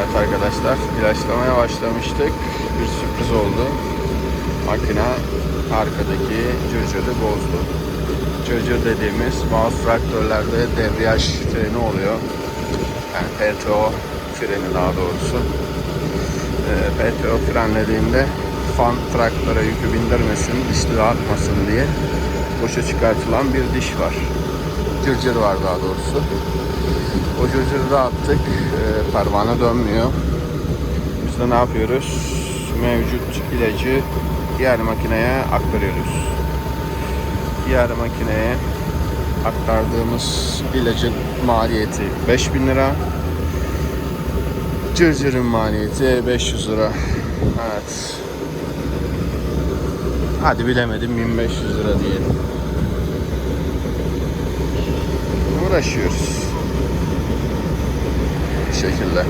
Evet arkadaşlar ilaçlamaya başlamıştık. Bir sürpriz oldu. Makine arkadaki cırcırı bozdu. Cırcır dediğimiz bazı traktörlerde debriyaj freni oluyor. Yani PTO freni daha doğrusu. Ee, PTO frenlediğinde fan traktöre yükü bindirmesin, dişli atmasın diye boşa çıkartılan bir diş var. Cırcır var daha doğrusu. O cırcırı da attık. Ee, pervane dönmüyor. Biz de ne yapıyoruz? Mevcut ilacı diğer makineye aktarıyoruz. Diğer makineye aktardığımız ilacın maliyeti 5000 lira. Cırcırın maliyeti 500 lira. Evet. Hadi bilemedim 1500 lira diyelim. Uğraşıyoruz. Bu şekilde.